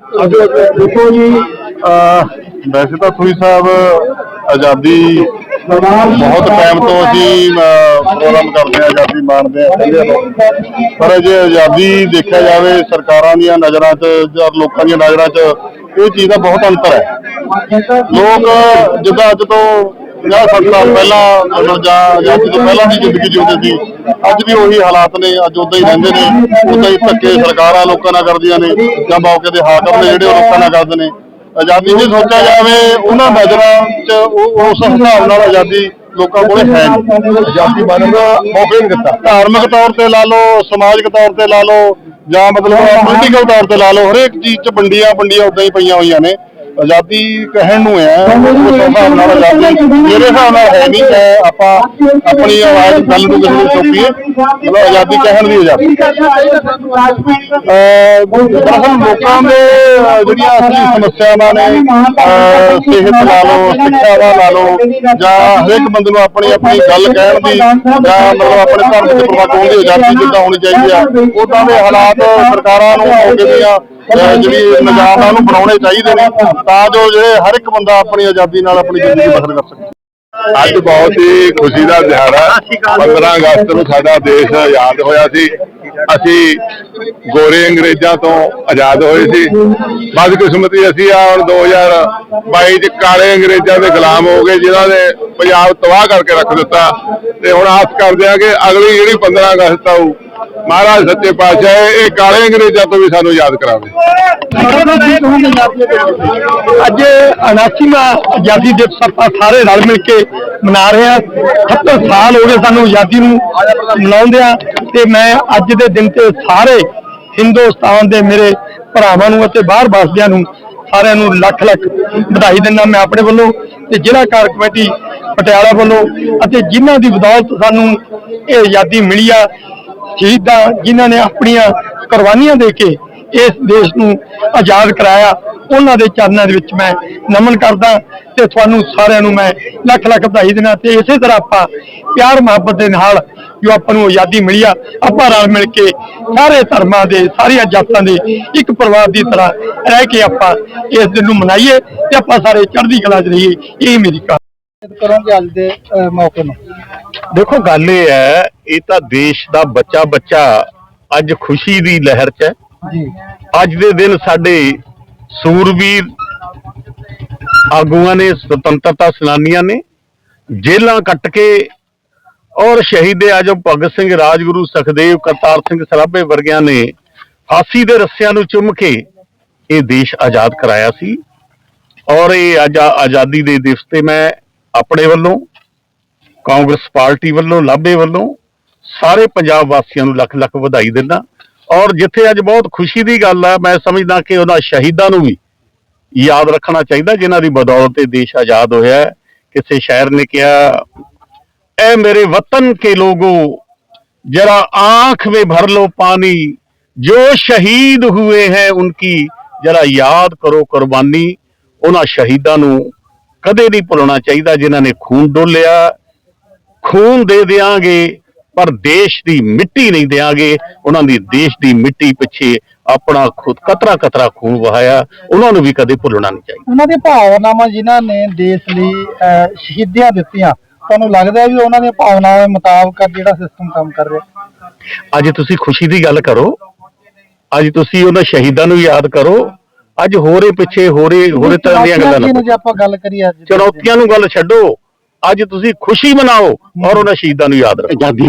ਦੇਖੋ ਜੀ ਵੈਸੇ ਤਾਂ ਥੂਈ ਸਾਹਿਬ ਆਜ਼ਾਦੀ ਬਹੁਤ ਟਾਈਮ ਤੋਂ ਅਸੀਂ ਪ੍ਰੋਗਰਾਮ ਕਰਦੇ ਆ ਆਜ਼ਾਦੀ ਮਾਣਦੇ ਆ ਪਹਿਲੇ ਤੋਂ ਪਰ ਜੇ ਆਜ਼ਾਦੀ ਦੇਖਿਆ ਜਾਵੇ, ਸਰਕਾਰਾਂ ਦੀਆਂ ਨਜ਼ਰਾਂ 'ਚ, ਜਾਂ ਲੋਕਾਂ ਦੀਆਂ ਨਜ਼ਰਾਂ 'ਚ, ਇਹ ਚੀਜ਼ ਦਾ ਬਹੁਤ ਅੰਤਰ ਹੈ। ਲੋਕ ਜਿੱਦਾਂ ਅੱਜ ਤੋਂ 50 60 ਸਾਲ ਪਹਿਲਾਂ ਮਤਲਬ ਜਾਂ ਆਜ਼ਾਦੀ ਤੋਂ ਪਹਿਲਾਂ ਦੀ ਜ਼ਿੰਦਗੀ ਜਿਉਂਦੇ ਸੀ ਅੱਜ ਵੀ ਉਹੀ ਹਾਲਾਤ ਨੇ ਅੱਜ ਉਦਾਂ ਹੀ ਰਹਿੰਦੇ ਨੇ ਉਦਾਂ ਹੀ ਧੱਕੇ ਸਰਕਾਰਾਂ ਲੋਕਾਂ ਨਾਲ ਕਰਦੀਆਂ ਨੇ ਜਾਂ ਮੌਕੇ ਦੇ ਹਾਕਮ ਨੇ ਜਿਹੜੇ ਉਹ ਲੋਕਾਂ ਨਾਲ ਕਰਦੇ ਨੇ। ਆਜ਼ਾਦੀ ਜੇ ਸੋਚਿਆ ਜਾਵੇ ਉਹਨਾਂ ਨਜ਼ਰਾਂ 'ਚ ਉਸ ਹਿਸਾਬ ਨਾਲ ਆਜ਼ਾਦੀ ਲੋਕਾਂ ਕੋਲੇ ਹੈ ਨਹੀਂ। ਆਜ਼ਾਦੀ ਬਣਨ ਦਾ ਮੌਕਾ ਨਹੀਂ ਦਿੱਤਾ। ਧਾਰਮਿਕ ਤੌਰ ਤੇ ਲਾ ਲਓ ਸਮਾਜਿਕ ਤੌਰ ਤੇ ਲਾ ਲਓ ਜਾਂ ਮਤਲਬ ਪੋਲੀਟੀਕਲ ਤੌਰ ਤੇ ਲਾ ਲਓ ਹਰੇਕ ਚੀਜ਼ 'ਚ ਵੰਡੀਆਂ ਵੰਡੀਆਂ ਉਦਾਂ ਹੀ ਪਈਆਂ ਹੋਈਆਂ ਨੇ। ਆਜ਼ਾਦੀ ਕਹਿਣ ਨੂੰ ਹੈ ਉਸ ਹਿਸਾਬ ਨਾਲ ਆਜ਼ਾਦੀ ਮੇਰੇ ਹਿਸਾਬ ਨਾਲ ਹੈ ਨਹੀਂ ਕਿ ਆਪਾਂ ਆਪਣੀ ਆਵਾਜ਼ ਗੱਲ ਨੂੰ ਕਿਸੇ ਨੂੰ ਸੌਂਪੀਏ ਮਤਲਬ ਆਜ਼ਾਦੀ ਕਹਿਣ ਦੀ ਆਜ਼ਾਦੀ। ਦਰਅਸਲ ਲੋਕਾਂ ਦੇ ਜਿਹੜੀਆਂ ਅਸਲੀ ਸਮੱਸਿਆਵਾਂ ਨੇ ਸਿਹਤ ਲਾ ਲਓ ਸਿੱਖਿਆ ਦਾ ਲਾ ਲਓ ਜਾਂ ਹਰੇਕ ਬੰਦੇ ਨੂੰ ਆਪਣੀ ਆਪਣੀ ਗੱਲ ਕਹਿਣ ਦੀ ਜਾਂ ਮਤਲਬ ਆਪਣੇ ਧਰਮ ਦੇ ਪ੍ਰਵਾਹ ਦੀ ਆਜ਼ਾਦੀ ਜਿੱਦਾਂ ਹੋਣੀ ਚਾਹੀਦੀ ਆ ਉਦਾਂ ਦੇ ਹਾਲਾਤ ਸਰਕਾਰਾਂ ਨੂੰ ਮੌਕੇ ਦੀਆਂ ਅਹ ਜਿਹੜੀ ਨਿਜ਼ਾਮ ਆ ਉਹਨੂੰ ਬਣਾਉਣੇ ਚਾਹੀਦੇ ਨੇ ਤਾਂ ਜੋ ਜਿਹੜੇ ਹਰ ਇੱਕ ਬੰਦਾ ਆਪਣੀ ਆਜ਼ਾਦੀ ਨਾਲ ਆਪਣੀ ਜ਼ਿੰਦਗੀ ਬਸਰ ਕਰ ਸਕੇ। ਅੱਜ ਬਹੁਤ ਹੀ ਖੁਸ਼ੀ ਦਾ ਦਿਹਾੜਾ 15 ਅਗਸਤ ਨੂੰ ਸਾਡਾ ਦੇਸ਼ ਆਜ਼ਾਦ ਹੋਇਆ ਸੀ। ਅਸੀਂ ਗੋਰੇ ਅੰਗਰੇਜ਼ਾਂ ਤੋਂ ਆਜ਼ਾਦ ਹੋਏ ਸੀ। ਬਦਕਿਸਮਤੀ ਅਸੀਂ ਆ ਹੁਣ 2022 ਚ ਕਾਲੇ ਅੰਗਰੇਜ਼ਾਂ ਦੇ ਗੁਲਾਮ ਹੋ ਗਏ ਜਿਨ੍ਹਾਂ ਨੇ ਪੰਜਾਬ ਤਬਾਹ ਕਰਕੇ ਰੱਖ ਦਿੱਤਾ। ਤੇ ਹੁਣ ਆਸ ਕਰਦੇ ਆ ਕਿ ਅਗਲੀ ਜਿਹੜੀ 15 ਅਗਸਤ ਆਊ ਮਹਾਰਾਜ ਸੱਚੇ ਪਾਤਸ਼ਾਹ, ਇਹ- ਕਾਲੇ ਅੰਗਰੇਜ਼ਾਂ ਤੋਂ ਵੀ ਸਾਨੂੰ ਯਾਦ ਕਰਾਵੇ। ਅੱਜ 79ਵਾਂ ਆਜ਼ਾਦੀ ਦਿਵਸ ਆਪਾਂ ਸਾਰੇ ਰਲ ਮਿਲ ਕੇ ਮਨਾ ਰਹੇ ਹਾਂ। 70 ਸਾਲ ਹੋ ਗਏ ਸਾਨੂੰ ਆਜ਼ਾਦੀ ਨੂੰ ਮਨਾਉਂਦਿਆਂ ਤੇ ਮੈਂ ਅੱਜ ਦੇ ਦਿਨ ਤੇ ਸਾਰੇ ਹਿੰਦੁਸਤਾਨ ਦੇ ਮੇਰੇ ਭਰਾਵਾਂ ਨੂੰ ਅਤੇ ਬਾਹਰ ਵਾਸੀਆਂ ਨੂੰ ਸਾਰਿਆਂ ਨੂੰ ਲੱਖ ਲੱਖ ਵਧਾਈ ਦਿੰਦਾ ਮੈਂ ਆਪਣੇ ਵੱਲੋਂ ਤੇ ਜ਼ਿਲ੍ਹਾ ਕਾਰ ਕਮੇਟੀ ਪਟਿਆਲਾ ਵੱਲੋਂ ਅਤੇ ਜਿਨ੍ਹਾਂ ਦੀ ਬਦੌਲਤ ਸਾਨੂੰ ਇਹ ਆਜ਼ਾਦੀ ਮਿਲੀ ਆ ਸ਼ਹੀਦਾਂ ਜਿਨ੍ਹਾਂ ਨੇ ਆਪਣੀਆਂ ਕੁਰਬਾਨੀਆਂ ਦੇ ਕੇ ਇਸ ਦੇਸ਼ ਨੂੰ ਆਜ਼ਾਦ ਕਰਾਇਆ ਉਹਨਾਂ ਦੇ ਚਰਨਾਂ ਦੇ ਵਿੱਚ ਮੈਂ ਨਮਨ ਕਰਦਾ ਤੇ ਤੁਹਾਨੂੰ ਸਾਰਿਆਂ ਨੂੰ ਮੈਂ ਲੱਖ ਲੱਖ ਵਧਾਈ ਦੇਣਾ ਤੇ ਇਸੇ ਤਰ੍ਹਾਂ ਆਪਾਂ ਪਿਆਰ ਮੁਹੱਬਤ ਦੇ ਨਾਲ ਜੋ ਆਪਾਂ ਨੂੰ ਆਜ਼ਾਦੀ ਮਿਲੀ ਆ ਆਪਾਂ ਰਲ ਮਿਲ ਕੇ ਸਾਰੇ ਧਰਮਾਂ ਦੇ ਸਾਰੀਆਂ ਜਾਤਾਂ ਦੇ ਇੱਕ ਪਰਿਵਾਰ ਦੀ ਤਰ੍ਹਾਂ ਰਹਿ ਕੇ ਆਪਾਂ ਇਸ ਦਿਨ ਨੂੰ ਮਨਾਈਏ ਤੇ ਆਪਾਂ ਸਾਰੇ ਚੜ੍ਹਦੀ ਕਲਾ 'ਚ ਰਹੀਏ ਇਹ ਮੇਰੀ ਕਾ ਕਰੋਗੇ ਅੱਜ ਦੇ ਮੌਕੇ ਨੂੰ। ਦੇਖੋ ਗੱਲ ਇਹ ਹੈ ਇਹ ਤਾਂ ਦੇਸ਼ ਦਾ ਬੱਚਾ ਬੱਚਾ ਅੱਜ ਖੁਸ਼ੀ ਦੀ ਲਹਿਰ 'ਚ ਹੈ। ਜੀ। ਅੱਜ ਦੇ ਦਿਨ ਸਾਡੇ ਸੂਰਬੀਰ ਆਗੂਆਂ ਨੇ ਸੁਤੰਤਰਤਾ ਸੈਨਾਨੀਆਂ ਨੇ ਜੇਲਾਂ ਕੱਟ ਕੇ ਔਰ ਸ਼ਹੀਦ ਆਜਮ ਭਗਤ ਸਿੰਘ ਰਾਜਗੁਰੂ ਸੁਖਦੇਵ ਕਰਤਾਰ ਸਿੰਘ ਸਰਾਭੇ ਵਰਗਿਆਂ ਨੇ ਫਾਂਸੀ ਦੇ ਰੱਸਿਆਂ ਨੂੰ ਚੁੰਮ ਕੇ ਇਹ ਦੇਸ਼ ਆਜ਼ਾਦ ਕਰਾਇਆ ਸੀ। ਔਰ ਇਹ ਅੱਜ ਆਜ਼ਾਦੀ ਦੇ ਦਿਵਸ ਤੇ ਮੈਂ ਆਪਣੇ ਵੱਲੋਂ ਕਾਂਗਰਸ ਪਾਰਟੀ ਵੱਲੋਂ ਲਾਭੇ ਵੱਲੋਂ ਸਾਰੇ ਪੰਜਾਬ ਵਾਸੀਆਂ ਨੂੰ ਲੱਖ ਲੱਖ ਵਧਾਈ ਦਿੰਦਾ। ਔਰ ਜਿੱਥੇ ਅੱਜ ਬਹੁਤ ਖੁਸ਼ੀ ਦੀ ਗੱਲ ਆ, ਮੈਂ ਸਮਝਦਾ ਕਿ ਉਹਨਾਂ ਸ਼ਹੀਦਾਂ ਨੂੰ ਵੀ ਯਾਦ ਰੱਖਣਾ ਚਾਹੀਦਾ, ਜਿਨ੍ਹਾਂ ਦੀ ਬਦੌਲਤ ਇਹ ਦੇਸ਼ ਆਜ਼ਾਦ ਹੋਇਆ ਕਿਸੇ ਸ਼ਾਇਰ ਨੇ ਕਿਹਾ, ਐ ਮੇਰੇ ਵਤਨ ਕੇ ਲੋਗੋ, ਜਰਾ ਆਂਖ ਵਿੱਚ ਭਰ ਲੋ ਪਾਣੀ, ਜੋ ਸ਼ਹੀਦ ਹੋਏ ਹੈ ਉਨਕੀ, ਜਰਾ ਯਾਦ ਕਰੋ ਕੁਰਬਾਨੀ। ਉਹਨਾਂ ਸ਼ਹੀਦਾਂ ਨੂੰ ਕਦੇ ਨਹੀਂ ਭੁੱਲਣਾ ਚਾਹੀਦਾ, ਜਿਨ੍ਹਾਂ ਨੇ ਖੂਨ ਡੋਲਿਆ। ਖੂਨ ਦੇ ਦੇਾਂਗੇ ਪਰ ਦੇਸ਼ ਦੀ ਮਿੱਟੀ ਨਹੀਂ ਦਿਆਂਗੇ। ਉਹਨਾਂ ਦੀ ਦੇਸ਼ ਦੀ ਮਿੱਟੀ ਪਿੱਛੇ ਆਪਣਾ ਖੁਦ ਕਤਰਾ ਕਤਰਾ ਖੂਨ ਵਹਾਇਆ। ਉਹਨਾਂ ਨੂੰ ਵੀ ਕਦੇ ਭੁੱਲਣਾ ਨਹੀਂ ਚਾਹੀਦਾ। ਉਹਨਾਂ ਦੀਆਂ ਭਾਵਨਾਵਾਂ ਜਿਨ੍ਹਾਂ ਨੇ ਦੇਸ਼ ਲਈ ਸ਼ਹੀਦੀਆਂ ਦਿੱਤੀਆਂ ਤੁਹਾਨੂੰ ਲੱਗਦਾ ਹੈ ਵੀ ਉਹਨਾਂ ਦੀਆਂ ਭਾਵਨਾਵਾਂ ਦੇ ਮੁਤਾਬਕ ਜਿਹੜਾ ਸਿਸਟਮ ਕੰਮ ਕਰ ਰਿਹਾ? ਅੱਜ ਤੁਸੀਂ ਖੁਸ਼ੀ ਦੀ ਗੱਲ ਕਰੋ। ਅੱਜ ਤੁਸੀਂ ਉਹਨਾਂ ਸ਼ਹੀਦਾਂ ਨੂੰ ਯਾਦ ਕਰੋ। ਅੱਜ ਹੋਰੇ ਪਿੱਛੇ ਹੋਰੇ ਹੋਰੇ ਤਰ੍ਹਾਂ ਦੀਆਂ ਗੱਲਾਂ ਨਾ ਜੇ ਆਪਾਂ ਗੱਲ ਕਰੀਏ ਅੱਜ ਦੇ। ਚੁਣੌਤੀਆਂ ਨੂੰ ਗੱਲ ਛੱਡੋ। ਅੱਜ ਤੁਸੀਂ ਖੁਸ਼ੀ ਮਨਾਓ ਔਰ ਉਹਨਾਂ ਸ਼ਹੀਦਾਂ ਨੂੰ ਯਾਦ ਰੱਖੋ।